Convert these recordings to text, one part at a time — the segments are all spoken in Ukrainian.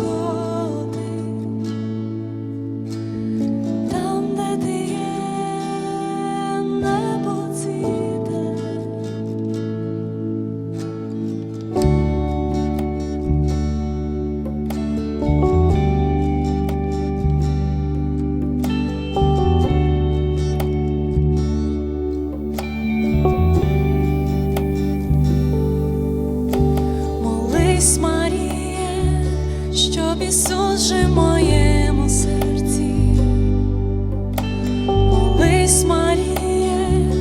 сходить, там, де ти є, небо цвіте. Молись, щоб Ісус же в моєму серці, Молись, Маріє,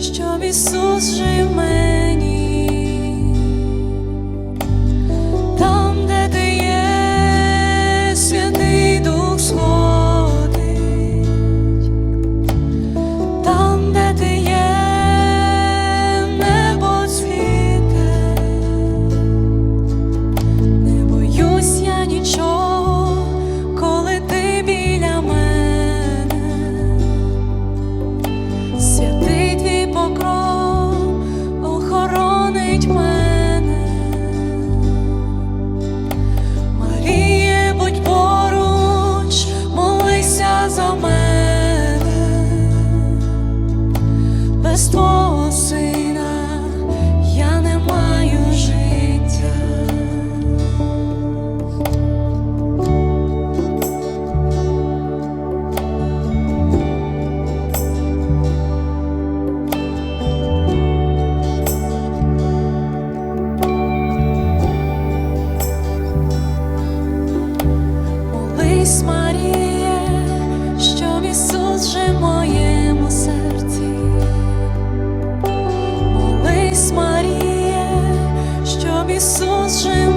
щоб Ісус жив мені. радість, що Ісус же в моєму серці, молись, Маріє, що Ісус же.